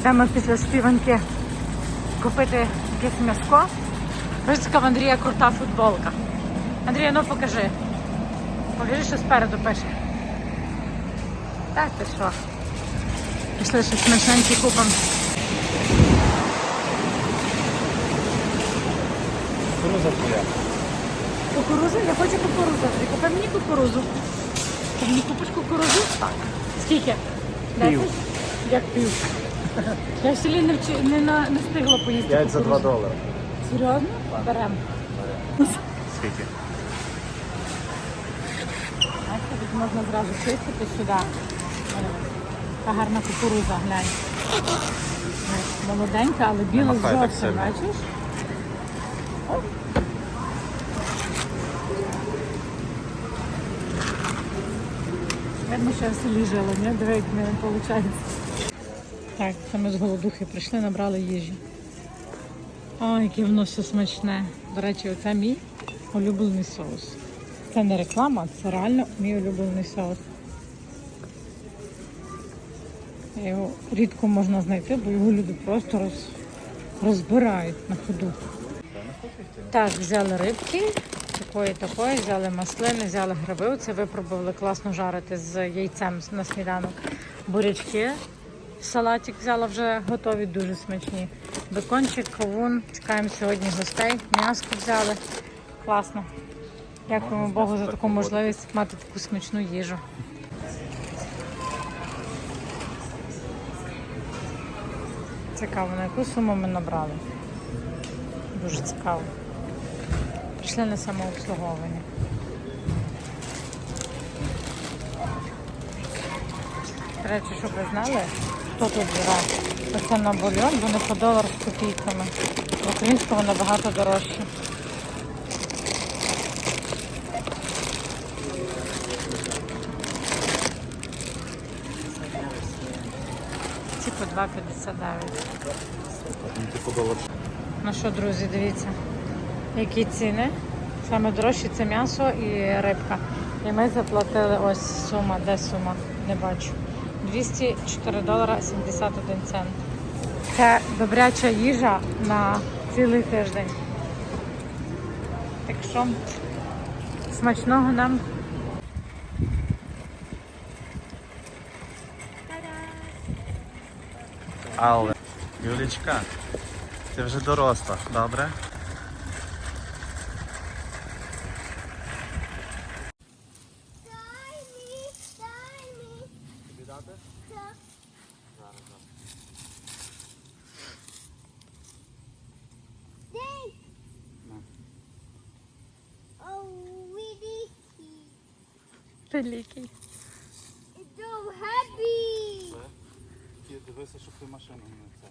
Йдемо після співанки купити якесь м'яско. Ось така в Андрія крута футболка. Андрія, ну покажи. Покажи, що спереду пише. Так, ти що? Пішли щось смачненьке купимо. Кукуруза твоя. Кукурузу? Я хочу кукурузу. Ти купи мені кукурузу. Ти мені купиш кукурузу? Так. Скільки? Пів. Як пів? Я в селі не, вчи... не, на... не встигла поїсти 5 за 2 кукурудзу. долари. Серйозно? Беремо. Скільки? Бачите, тут можна зразу чистити сюди. Така гарна кукуруза, глянь. Молоденька, але біла Махай так зовсім, сильно. бачиш? Видно, що я в селі жила, ні? Диви, як в мене виходить. Так, це ми з голодухи прийшли, набрали їжі. Ой, яке воно все смачне. До речі, оце мій улюблений соус. Це не реклама, це реально мій улюблений соус. Його рідко можна знайти, бо його люди просто роз... розбирають на ходу. Так, взяли рибки, такої такої, взяли маслини, взяли гриби. Оце випробували класно жарити з яйцем на сніданок. Бурячки. Салатик взяла вже готові, дуже смачні. Бекончик, кавун. Чекаємо сьогодні гостей. М'яско взяли. Класно. Дякуємо Богу за таку можливість мати таку смачну їжу. Цікаво, на яку суму ми набрали. Дуже цікаво. Прийшли на самообслуговування. До речі, щоб ви знали, хто тут бере. Оце на бульйон, вони по долар з копійками. В українському набагато дорожче. Ці по 2,59. Ну, типу. Ну що, друзі, дивіться, які ціни. Саме дорожче це м'ясо і рибка. І ми заплатили ось сума, де сума? Не бачу. 204 долара 71 цент. Це добряча їжа на цілий тиждень. Так що смачного нам. Але, Юлічка, ти вже доросла, добре? Дай мені, дай мені. Тобі дати? Так. Зараз, зараз. Дай. На. Oh, великий. Великий. Ти дивися, щоб ти машину не це.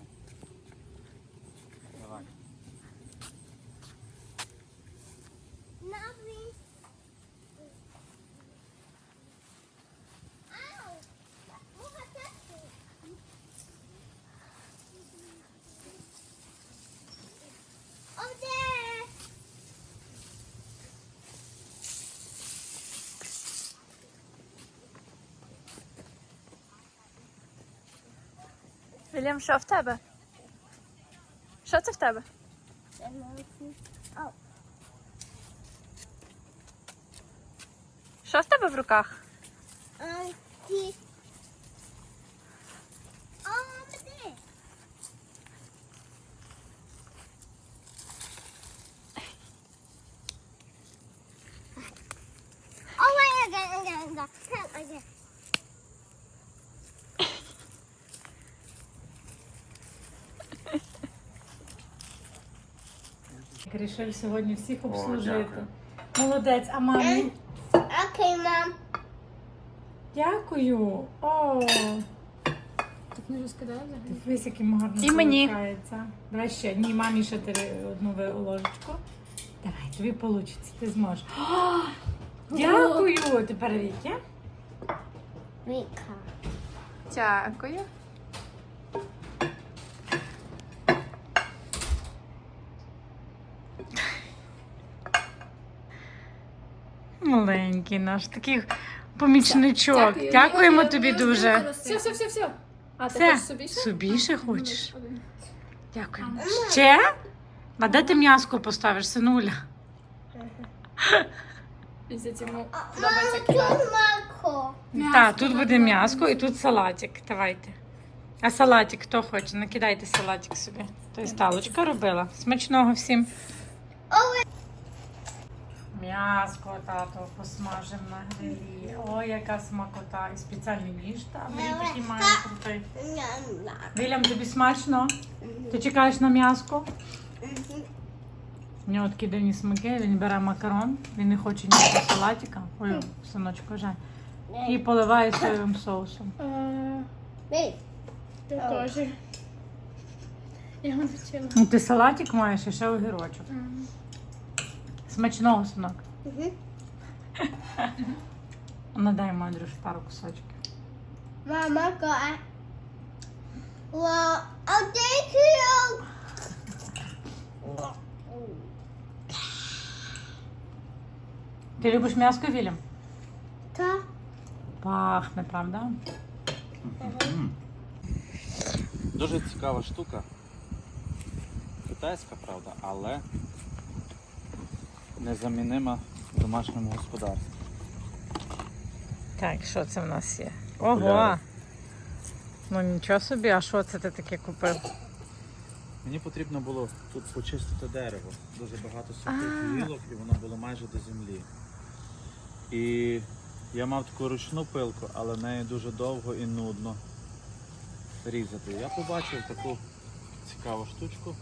Вільям, що в тебе? Що це в тебе? Що в тебе в руках? Рішив сьогодні всіх обслужити. Молодець, а мамі? Okay, mom. Дякую. О, Так не розкидає взагалі. дивись, яким гарно І мені. Давай ще. Ні, мамі ще три одну ви- ложечку. Давай, тобі вийде, ти зможеш. О, дякую. Тепер Віки. Віка. Дякую. Маленький наш, такий помічничок. Дякую. Дякуємо Я- тобі я дуже. Все, все, все, все. А ти Все, хочеш собі ще? собі ще хочеш. Дякую. Ще? А де ти м'яско поставиш, синуля? Подобається тут кидати. Так, тут буде м'яско і тут салатик. Давайте. А салатик хто хоче? Накидайте салатик собі. То сталочка робила. Смачного всім. М'яско, тато, посмажимо на грилі. Ой, яка смакота. І спеціальний ніж там такий має крутий. Ням-ням. Тобі смачно? Ти чекаєш на м'яско? У нього такі дивні смаки, він бере макарон, він не хоче ніякого салатика. Ой, синочку, жаль. І поливає соєвим соусом. Я теж. Я навчила. Ну, ти салатик маєш і ще огірочок. Смачного, синок. Мгм. Надай Андрюш пару кусочків. Мама got Well, I'll take you. Ти любиш м'яско, Вільям? Та. Пахне, правда? Дуже цікава штука. Китайська, правда, але незамінима в домашньому господарстві. Так, що це в нас є? Ого! Окуляри. Ну нічого собі, а що це ти таке купив? Мені потрібно було тут почистити дерево. Дуже багато сухих гілок і воно було майже до землі. І я мав таку ручну пилку, але нею дуже довго і нудно різати. Я побачив таку цікаву штучку,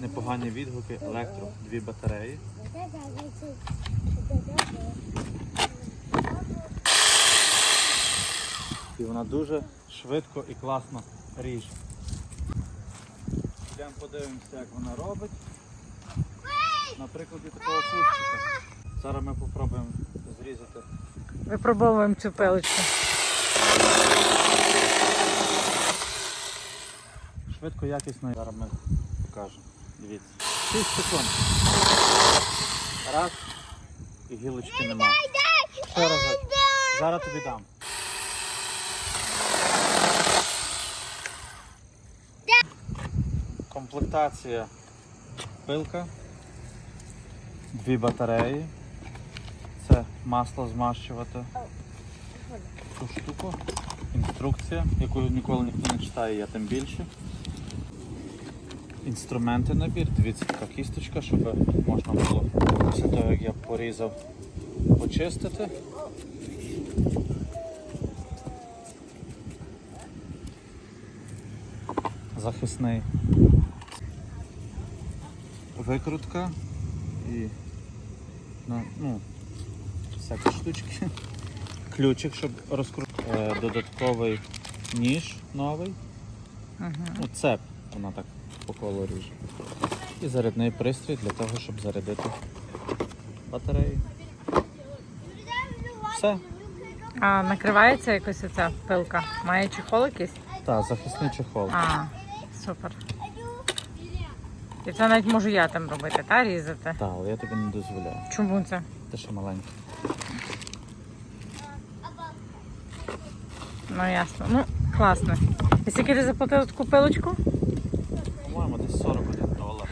непогані відгуки, електро, дві батареї. І вона дуже швидко і класно ріже. Йдемо подивимося, як вона робить. На прикладі такого кущика. Зараз ми спробуємо зрізати. Випробовуємо цю пилочку. Швидко, якісно. Зараз ми покажемо. Дивіться. 6 секунд. Раз. І гілочки нема. Ще разок. Зараз тобі дам. Комплектація пилка, дві батареї. Це масло змащувати. Цю штуку. Інструкція, яку ніколи ніхто не читає, я тим більше. Інструменти набір, дивіться, така кісточка, щоб можна було після того, як я порізав, почистити. Захисний викрутка і ну, ну, всякі штучки. Ключик, щоб розкрутити. Е, додатковий ніж новий. Ну, цеп, вона так по колу ріже. І зарядний пристрій для того, щоб зарядити батареї. Все. А накривається якось оця пилка? Має чехол якийсь? Так, захисний чехол. А, супер. І це навіть можу я там робити, та різати. Так, але я тобі не дозволяю. Чому це? Ти ще маленький. Ну ясно. Ну, класно. І скільки ти заплатив таку пилочку? По-моєму, десь 41 долар.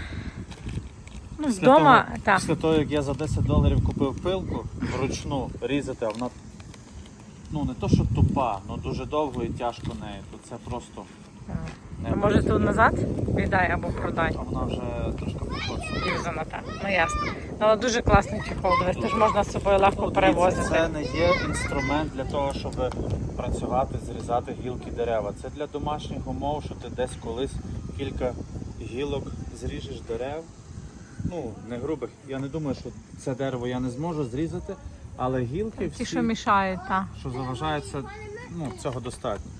Ну, Після вдома, того, так. Після того, як я за 10 доларів купив пилку вручну різати, а вона ну не то, що тупа, але дуже довго і тяжко нею, то це просто не А може тут назад віддай або продай. А вона вже трошки покоцана. Різана так. Ну ясно. Ну, але дуже класний чехол. Дивись, теж можна з собою легко Ну, перевозити. Це не є інструмент для того, щоб працювати, зрізати гілки дерева. Це для домашніх умов, що ти десь колись кілька гілок зріжеш дерев. Ну, не грубих. Я не думаю, що це дерево я не зможу зрізати, але гілки всі, Ті, що мішають, так. що заважаються, ну, цього достатньо.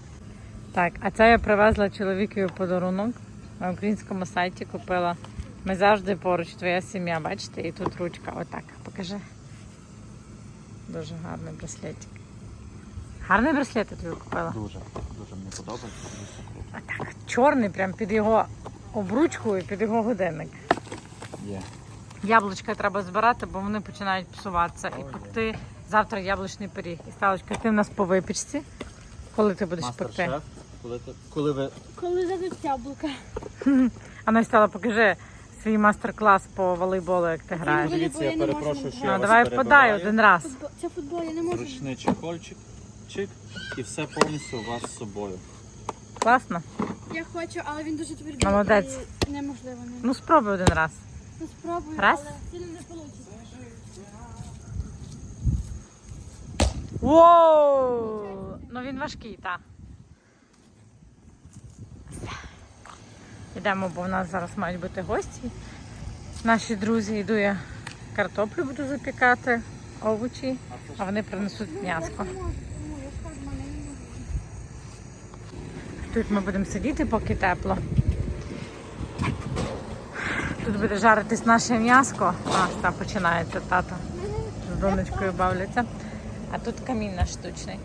Так, а це я привезла чоловікові подарунок. На українському сайті купила. Ми завжди поруч, твоя сім'я, бачите, і тут ручка. Отак, покажи. Дуже гарний браслетик. Гарний браслет я тобі купила. Дуже, дуже мені подобається. Отак, чорний, прям під його обручку і під його годинник. Є. Яблучка треба збирати, бо вони починають псуватися. І пекти завтра яблучний пиріг. І сталочка, ти в нас по випічці. Коли ти будеш пекти? Мастер-шеф. Коли, ти- коли ви Коли дадуть яблука. А ну стала, покажи свій майстер-клас по волейболу, як ти граєш. Дивіться, я перепрошую, що Ну, я вас давай подай перебиваю. один раз. Футбол- Це футбол, я не можу. Ручний чехольчик, чик, і все повністю у вас з собою. Класно? Я хочу, але він дуже твердий. Молодець. і Неможливо. Не. Ну спробуй один раз. Ну, спробую, Раз. але сильно не вийде. Воу! Ну він важкий, так. Йдемо, бо в нас зараз мають бути гості. Наші друзі йду я картоплю буду запікати, овочі, а вони принесуть м'яско. Тут ми будемо сидіти, поки тепло. Тут буде жаритись наше м'яско. А, там починається тато. З донечкою бавляться. А тут камін наш штучний.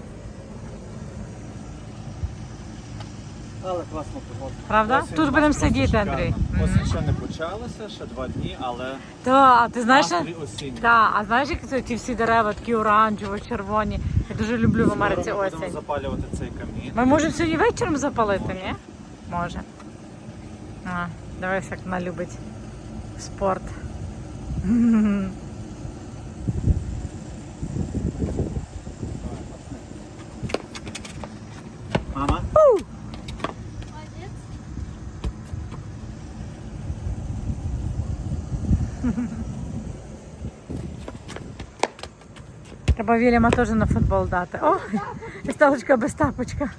Але класно погода. Правда? Осінь Тут будемо просто сидіти. Андрій. Осінь ще не почалася, ще два дні, але Так, а ти знаєш, настрій осінній. та, а знаєш, як це ті всі дерева такі оранжево-червоні. Я дуже люблю в Америці Скоро ми будемо осінь. запалювати цей камін. Ми можемо сьогодні вечором запалити, ні? Може. А, дивись, як вона любить спорт. Мама? Молодець. Треба Вільяма теж на футбол дати. О, і сталочка без тапочка.